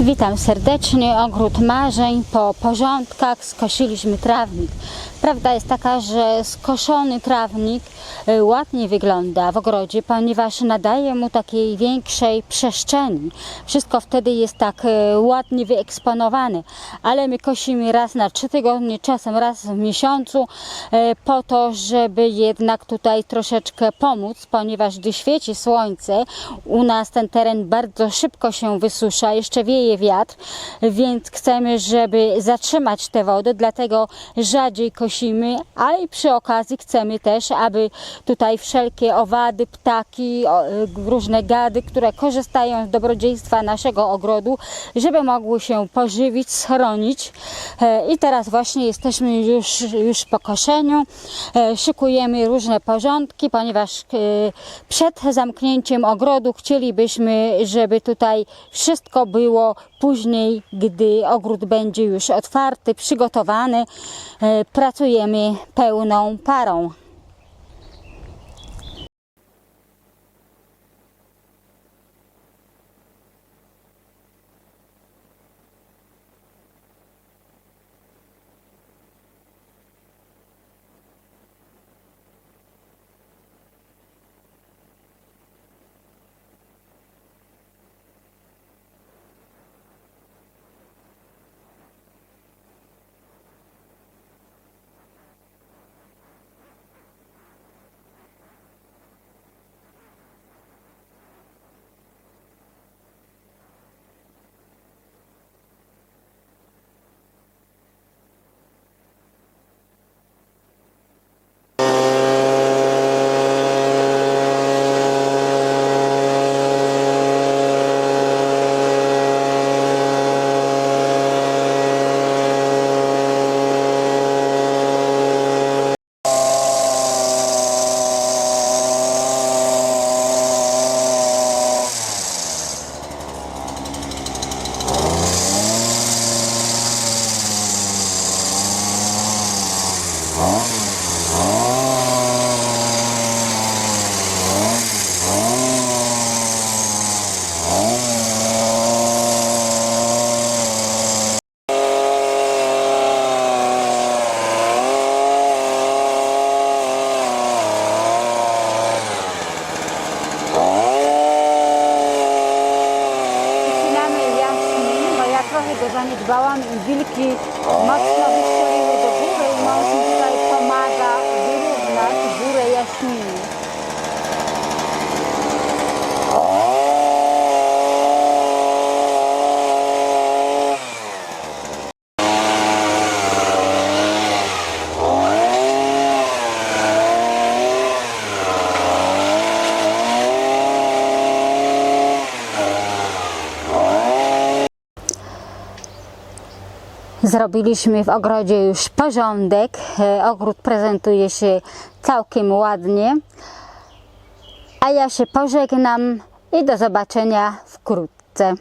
Witam serdecznie. Ogród marzeń. Po porządkach skosiliśmy trawnik. Prawda jest taka, że skoszony trawnik y, ładnie wygląda w ogrodzie, ponieważ nadaje mu takiej większej przestrzeni. Wszystko wtedy jest tak y, ładnie wyeksponowane, ale my kosimy raz na trzy tygodnie, czasem raz w miesiącu, y, po to, żeby jednak tutaj troszeczkę pomóc, ponieważ gdy świeci słońce, u nas ten teren bardzo szybko się wysusza, jeszcze wieje wiatr, więc chcemy, żeby zatrzymać tę wodę, dlatego rzadziej kosimy, a i przy okazji chcemy też, aby tutaj wszelkie owady, ptaki, y, różne gady, które korzystają z dobrodziejstwa naszego ogrodu, żeby mogły się pożywić, schronić. E, I teraz właśnie jesteśmy już, już po koszeniu. E, Szykujemy różne porządki, ponieważ e, przed zamknięciem ogrodu chcielibyśmy, żeby tutaj wszystko było później, gdy ogród będzie już otwarty, przygotowany. E, Pracujemy pełną parą. 哦 trochę go zaniedbałam i wilki mocno wystrzeliły do góry i mąż tutaj Zrobiliśmy w ogrodzie już porządek. E, Ogród prezentuje się całkiem ładnie. A ja się pożegnam i do zobaczenia wkrótce.